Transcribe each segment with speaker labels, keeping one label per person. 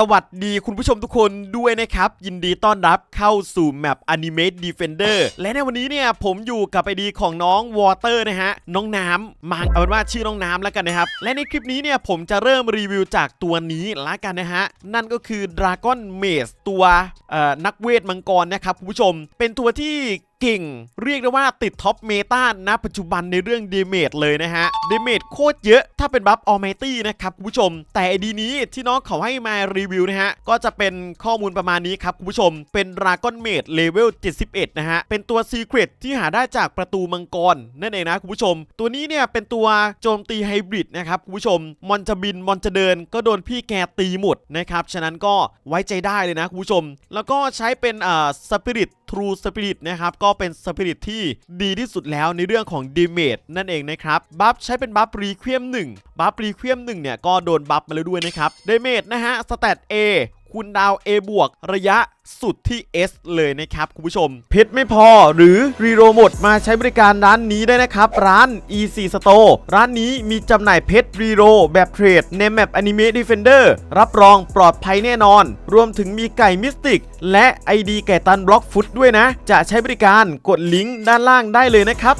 Speaker 1: สวัสดีคุณผู้ชมทุกคนด้วยนะครับ ยินดีต้อนรับเข้าสู่แมป Animate Defender และในวันนี้เนี่ยผมอยู่กับไอดีของน้องวอเตอร์นะฮะ น้องน้ำมาเอาเป็นว่าชื่อน้องน้ำแล้วกันนะครับ และในคลิปนี้เนี่ยผมจะเริ่มรีวิวจากตัวนี้ละกันนะฮะ นั่นก็คือ Dragon Maze ตัวนักเวทมังกรนะครับคุณผู้ชม เป็นตัวที่ เก่ง เรียกได้ว่าติดท็อปเมตาณปัจจุบันในเรื่องเดเมจเลยนะฮะเดเมจโคตรเยอะถ้าเป็นบัฟออมตี้นะครับคุณผู้ชม แต่ไอดีนี้ที่น้องเขาให้มารีวิวนะฮะ ก็จะเป็นข้อมูลประมาณนี้ครับคุณผู้ชม เป็นดราก้อนเมดเลเวล 71 นะฮะ เป็นตัวซีเครตที่หาได้จากประตูมังกร นั่นเองนะคุณผู้ชม ตัวนี้เนี่ยเป็นตัวโจมตีไฮบริดนะครับคุณผู้ชม มอนจะบิน มอนจะเดิน ก็โดนพี่แกตีหมดนะครับ ฉะนั้นก็ไว้ใจได้เลยนะคุณผู้ชม แล้วก็ใช้เป็นอ่าสปิริต True Spirit นะครับก็เป็นสปิริตที่ดีที่สุดแล้วในเรื่องของด a เม e นั่นเองนะครับบัฟใช้เป็นบัฟรีเควม1บัฟรีเควม1เนี่ยก็โดนบัฟมาแล้วด้วยนะครับด a เม e นะฮะสเตต A คูณดาว A บวกระยะสุดที่ S เลยนะครับคุณผู้ชม เพชรไม่พอหรือรีโรหมดมาใช้บริการร้านนี้ได้นะครับ ร้าน EC Store ร้านนี้มีจำหน่ายเพชรรีโรแบบเทรดในแมป Anime Defender รับรองปลอดภัยแน่นอน รวมถึงมีไก่มิสติก และ ID ไก่ตันบล็อกฟุตด้วยนะ จะใช้บริการกดลิงก์ด้านล่างได้เลยนะครับ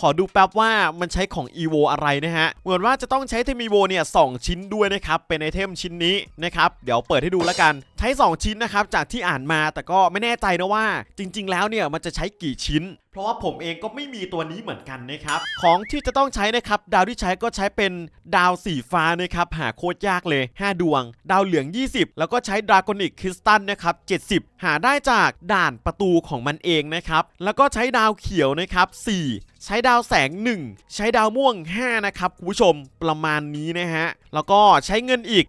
Speaker 1: ขอดูแป๊บว่ามันใช้ของ EVO อะไรนะฮะ เหมือนว่าจะต้องใช้เทม EVO เนี่ยสชิ้นด้วยนะครับ เป็นไอเทมชิ้นนี้นะครับ เดี๋ยวเปิดให้ดูแล้วกัน ใช้ 2 ชิ้นนะครับ จากที่อ่านมาแต่ก็ไม่แน่ใจนะว่า จริง ๆ แล้วเนี่ยมันจะใช้กี่ชิ้น เพราะว่าผมเองก็ไม่มีตัวนี้เหมือนกันนะครับ ของที่จะต้องใช้นะครับ ดาวที่ใช้ก็ใช้เป็นดาวสีฟ้านะครับ หาโคตรยากเลย 5 ดวง ดาวเหลือง 20 แล้วก็ใช้ดราก้อนิกคริสตัลนะครับ70 หาได้จากด่านประตูของมันเองนะครับ แล้วก็ใช้ดาวเขียวนะครับ4 ใช้ดาวแสง 1 ใช้ดาวม่วง 5 นะครับคุณผู้ชมประมาณนี้นะฮะ แล้วก็ใช้เงินอีก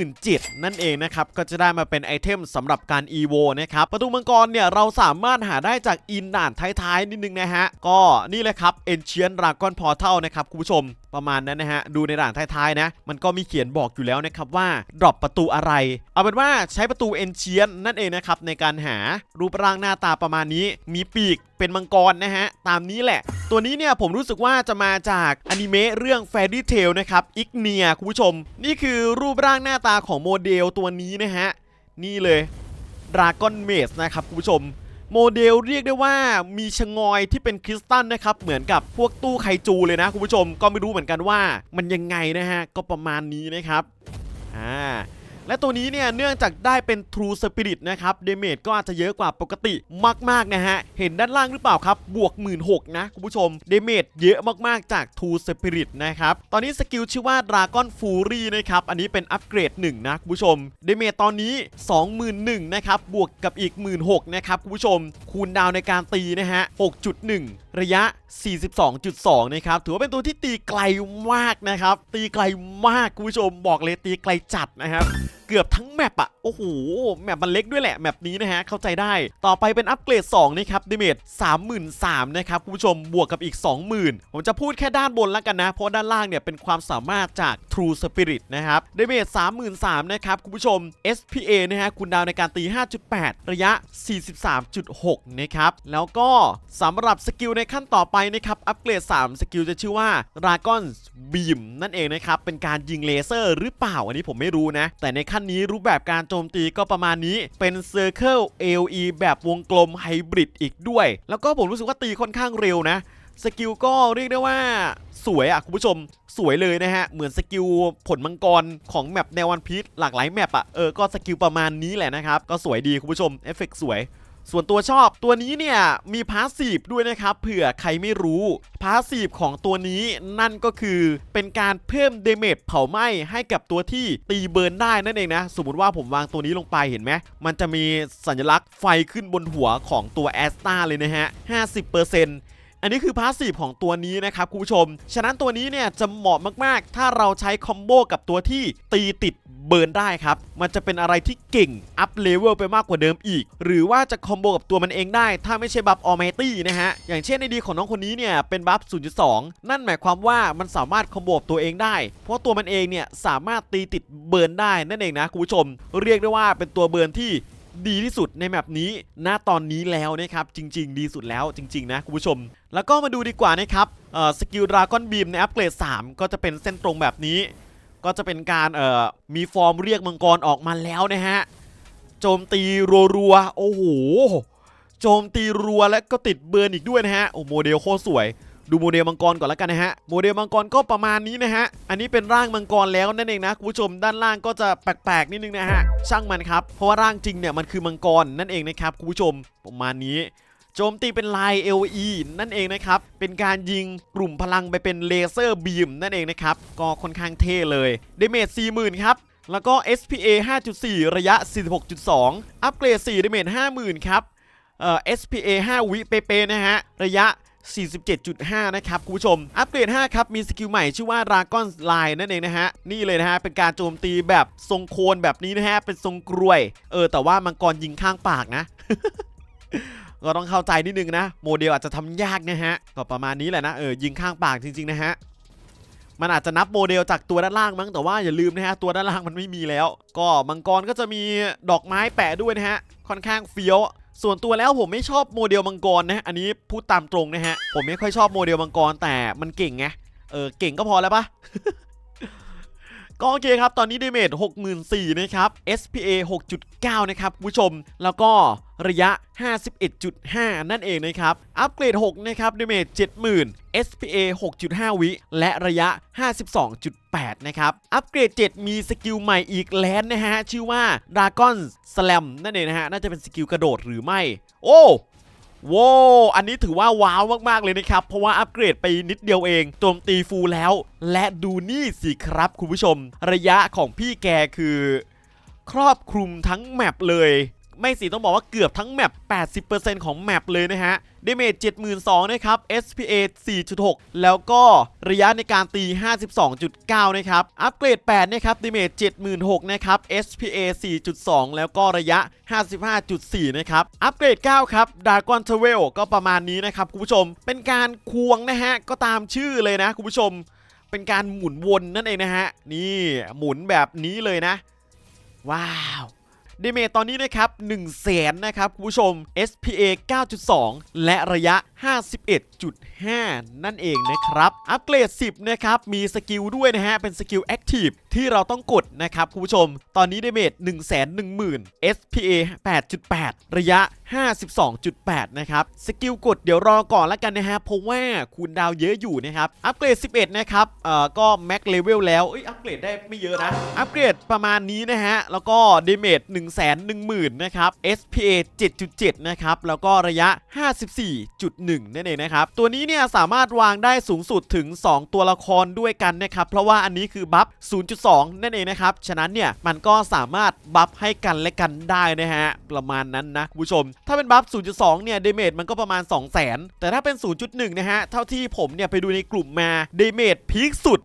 Speaker 1: 27,000นั่นเองนะครับ ก็จะได้มาเป็นไอเทมสำหรับการ EVO นะครับ ประตูมังกรเนี่ย เราสามารถหาได้จากอินด่านท้ายๆ นิดนึงนะฮะ ก็นี่เลยครับ Ancient Dragon Portal นะครับคุณผู้ชมประมาณนั้นนะฮะ ดูในด่านท้ายๆนะ มันก็มีเขียนบอกอยู่แล้วนะครับว่าดรอปประตูอะไร เอาเป็นว่าใช้ประตู Ancient นั่นเองนะครับในการหารูปร่างหน้าตาประมาณนี้ มีปีก เป็นมังกรนะฮะ ตามนี้แหละ ตัวนี้เนี่ยผมรู้สึกว่าจะมาจากอนิเมะเรื่อง Fairy Tail นะครับอิกเนียคุณผู้ชม นี่คือรูปร่างหน้าตาของโมเดลตัวนี้นะฮะ นี่เลย Dragon Maze นะครับคุณผู้ชม โมเดลเรียกได้ว่ามีชงอยที่เป็นคริสตัลนะครับ เหมือนกับพวกตู้ไคจูเลยนะคุณผู้ชม ก็ไม่รู้เหมือนกันว่ามันยังไงนะฮะ ก็ประมาณนี้นะครับ อ่า และตัวนี้เนี่ยเนื่องจากได้เป็น True Spirit นะครับเดเมจก็อาจจะเยอะกว่าปกติมากๆนะฮะ เห็นด้านล่างหรือเปล่าครับ บวก 1 6ื่นนะ คุณผู้ชมเดเมจเยอะมากๆจาก True Spirit นะครับ ตอนนี้สกิลชื่อว่า Dragon Fury นะครับ อันนี้เป็นอัปเกรด 1 นะ คุณผู้ชมเดเมจตอนนี้ 21,000นะครับบวกกับอีก 16,000นะครับคุณผู้ชมคูณดาวในการตีนะฮะ6.1ระยะ 42.2 นะครับ ถือว่าเป็นตัวที่ตีไกลมากนะครับ ตีไกลมากคุณผู้ชมบอกเลยตีไกลจัดนะครับเกือบทั้งแมปอะโอ้โห แมปมันเล็กด้วยแหละ แมปนี้นะฮะ เข้าใจได้ ต่อไปเป็นอัปเกรด 2 นะครับดเมจ33,000นะครับคุณผู้ชม บวกกับอีก 20,000 ผมจะพูดแค่ด้านบนแล้วกันนะ เพราะด้านล่างเนี่ยเป็นความสามารถจาก True Spirit นะครับดเมจ33,000นะครับคุณผู้ชม SPA นะฮะ คุณดาวในการตี 5.8 ระยะ 43.6 นะครับ แล้วก็สำหรับสกิลในขั้นต่อไปนะครับอัปเกรด 3 สกิลจะชื่อว่า Dragon Beam นั่นเองนะครับเป็นการยิงเลเซอร์หรือเปล่าอันนี้ผมไม่รู้นะ แต่ในขั้นนี้รูปแบบการโจมตีก็ประมาณนี้เป็น Circle AOE แบบวงกลมไฮบริดอีกด้วย แล้วก็ผมรู้สึกว่าตีค่อนข้างเร็วนะสกิลก็เรียกได้ว่าสวยอะคุณผู้ชมสวยเลยนะฮะ เหมือนสกิลผลมังกรของแมปแนววันพีชหลากหลายแมปอะเออก็สกิลประมาณนี้แหละนะครับ ก็สวยดีคุณผู้ชมเอฟเฟกต์สวย ส่วนตัวชอบตัวนี้เนี่ยมีพาสซีฟด้วยนะครับเผื่อใครไม่รู้พาสซีฟของตัวนี้นั่นก็คือเป็นการเพิ่มเดเมจเผาไหม้ให้กับตัวที่ตีเบิร์นได้นั่นเองนะ สมมติว่าผมวางตัวนี้ลงไปเห็นไหมมันจะมีสัญลักษณ์ไฟขึ้นบนหัวของตัวแอสตาเลยนะฮะ 50% อันนี้คือพาสซีฟของตัวนี้นะครับคุณผู้ชม ฉะนั้นตัวนี้เนี่ยจะเหมาะมากๆ ถ้าเราใช้คอมโบกับตัวที่ตีติดเบิร์นได้ครับ มันจะเป็นอะไรที่เก่ง อัพเลเวลไปมากกว่าเดิมอีก หรือว่าจะคอมโบกับตัวมันเองได้ ถ้าไม่ใช่บัฟออมตี้นะฮะ อย่างเช่นในดีของน้องคนนี้เนี่ยเป็นบัฟ 0.2 นั่นหมายความว่ามันสามารถคอมโบกับตัวเองได้ เพราะตัวมันเองเนี่ยสามารถตีติดเบิร์นได้นั่นเองนะคุณผู้ชม เรียกได้ว่าเป็นตัวเบิร์นที่ ดีที่สุดในแมปนี้ณตอนนี้แล้วนะครับ จริง ๆ ดีสุดแล้วจริง ๆ นะ คุณผู้ชม แล้วก็มาดูดีกว่านะครับสกิลดราก้อนบีมในอัปเกรด 3 ก็จะเป็นเส้นตรงแบบนี้ ก็จะเป็นการมีฟอร์มเรียกมังกรออกมาแล้วนะฮะ โจมตีรัวๆโอ้โห โจมตีรัวและก็ติดเบิร์นอีกด้วยนะฮะ โอ้โมเดลโคตรสวย ดูโมเดลมังกรก่อนแล้วกันนะฮะโมเดลมังกรก็ประมาณนี้นะฮะอันนี้เป็นร่างมังกรแล้วนั่นเองนะคุณผู้ชมด้านล่างก็จะแปลกๆนิดนึงนะฮะช่างมันครับเพราะว่าร่างจริงเนี่ยมันคือมังกรนั่นเองนะครับคุณผู้ชมประมาณนี้โจมตีเป็นลาย LE นั่นเองนะครับ เป็นการยิงกลุ่มพลังไปเป็นเลเซอร์บีมนั่นเองนะครับ ก็ค่อนข้างเท่เลยเดเมจ40,000 ครับ แล้วก็ SPA 5.4 ระยะ 46.2 อัปเกรด4 d a m a g e 50,000 ครับ เอ่อ SPA 5 วิเป๊ะๆนะฮะ ระยะ 47.5 นะครับคุณผู้ชม อัปเกรด 5 ครับ มีสกิลใหม่ชื่อว่า Dragon Line นั่นเองนะฮะ นี่เลยนะฮะ เป็นการโจมตีแบบทรงโคนแบบนี้นะฮะ เป็นทรงกรวย เออ แต่ว่ามังกรยิงข้างปากนะก็ต้องเข้าใจนิดนึงนะ โมเดลอาจจะทำยากนะฮะ ก็ประมาณนี้แหละนะ เออ ยิงข้างปากจริง ๆ นะฮะมันอาจจะนับโมเดลจากตัวด้านล่างมั้งแต่ว่าอย่าลืมนะฮะตัวด้านล่างมันไม่มีแล้ว ก็มังกรก็จะมีดอกไม้แปะด้วยนะฮะค่อนข้างเฟี้ยว ส่วนตัวแล้วผมไม่ชอบโมเดลมังกรนะอันนี้พูดตามตรงนะฮะ ผมไม่ค่อยชอบโมเดลมังกรแต่มันเก่งไงเออเก่งก็พอแล้วปะ ก็โอเคครับ ตอนนี้ดาเมจ64,000นะครับ SPA 6.9 นะครับคุณผู้ชม แล้วก็ระยะ 51.5 นั่นเองนะครับ อัปเกรด 6 นะครับดาเมจ70,000 SPA 6.5 วิ และระยะ 52.8 นะครับ อัปเกรด 7 มีสกิลใหม่อีกแล้วนะฮะ ชื่อว่า Dragon Slam นั่นเองนะฮะ น่าจะเป็นสกิลกระโดดหรือไม่ โอ้ ว้าวอันนี้ถือว่าว้าวมากๆเลยนะครับ เพราะว่าอัปเกรดไปนิดเดียวเองโจมตีฟูลแล้ว และดูนี่สิครับคุณผู้ชม ระยะของพี่แกคือ ครอบคลุมทั้งแมปเลย ไม่สิต้องบอกว่าเกือบทั้งแมป 80%ของแมปเลยนะฮะดเมจ72,000นะครับ SPA 4.6 แล้วก็ระยะในการตี 52.9 นะครับ อัปเกรด 8 นะครับดเมจ76,000นะครับ SPA 4.2 แล้วก็ระยะ 55.4 นะครับ อัปเกรด 9 ครับ Dragon Travel ก็ประมาณนี้นะครับคุณผู้ชม เป็นการควงนะฮะ ก็ตามชื่อเลยนะคุณผู้ชม เป็นการหมุนวนนั่นเองนะฮะ นี่หมุนแบบนี้เลยนะ ว้าว เดเมจตอนนี้นะครับ1 0 0 0 0แสนนะครับคุณผู้ชม SPA 9.2 และระยะ 51.5 นั่นเองนะครับ อัปเกรด 10 นะครับ มีสกิลด้วยนะฮะ เป็นสกิลแอคทีฟที่เราต้องกดนะครับคุณผู้ชม ตอนนี้เดเมจ1 1 0 0 0 0 SPA 8.8 ระยะ 52.8 นะครับ สกิลกดเดี๋ยวรอก่อนแล้วกันนะฮะ เพราะว่าคูณดาวเยอะอยู่นะครับ อัปเกรด 11 นะครับ เอ่อ ก็แม็กเลเวลแล้ว เอ้ย อัปเกรดได้ไม่เยอะนะ อัปเกรดประมาณนี้นะฮะ แล้วก็เดเมจ1 1 0 0 0 0นะครับ SPA 7.7 นะครับ แล้วก็ระยะ 54.1 นั่นเองนะครับ ตัวนี้เนี่ยสามารถวางได้สูงสุดถึง 2 ตัวละครด้วยกันนะครับ เพราะว่าอันนี้คือบัฟ 0.2 นั่นเองนะครับ ฉะนั้นเนี่ยมันก็สามารถบัฟให้กันและกันได้นะฮะ ประมาณนั้นนะคุณผู้ชม ถ้าเป็นบัฟ 0.2 เนี่ยเดเมจมันก็ประมาณ 200,000 แต่ถ้าเป็น 0.1 นะฮะ เท่าที่ผมเนี่ยไปดูในกลุ่มมาเดเมจพีคสุด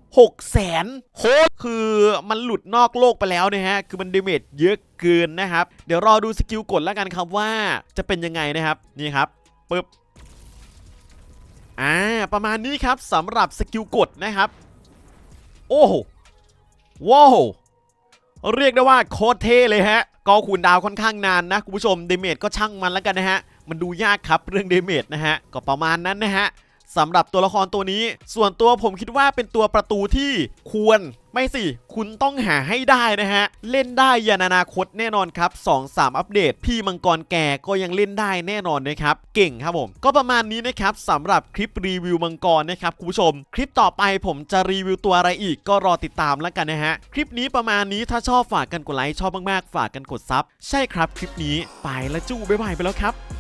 Speaker 1: 600,000โคตรคือมันหลุดนอกโลกไปแล้วนะฮะ คือมันเดเมจเยอะกินนะครับ เดี๋ยวรอดูสกิลกดแล้วกันครับว่าจะเป็นยังไงนะครับนี่ครับปึ๊บอ่าประมาณนี้ครับสำหรับสกิลกดนะครับ โอ้โหว้าวเรียกได้ว่าโคตรเท่เลยฮะก็คูณดาวค่อนข้างนานนะคุณผู้ชมเดเมจก็ช่างมันแล้วกันนะฮะมันดูยากครับเรื่องเดเมจนะฮะก็ประมาณนั้นนะฮะสำหรับตัวละครตัวนี้ ส่วนตัวผมคิดว่าเป็นตัวประตูที่ควร ไม่สิ คุณต้องหาให้ได้นะฮะ เล่นได้ยันอนาคตแน่นอนครับ 2-3 อัปเดต พี่มังกรแก่ก็ยังเล่นได้แน่นอนนะครับ เก่งครับผม ก็ประมาณนี้นะครับสำหรับคลิปรีวิวมังกรนะครับคุณผู้ชม คลิปต่อไปผมจะรีวิวตัวอะไรอีกก็รอติดตามแล้วกันนะฮะ คลิปนี้ประมาณนี้ถ้าชอบฝากกันกดไลค์ชอบมากๆ ฝากกันกดซับใช่ครับคลิปนี้ไปแล้วจู๊บ๊ายบายไปแล้วครับ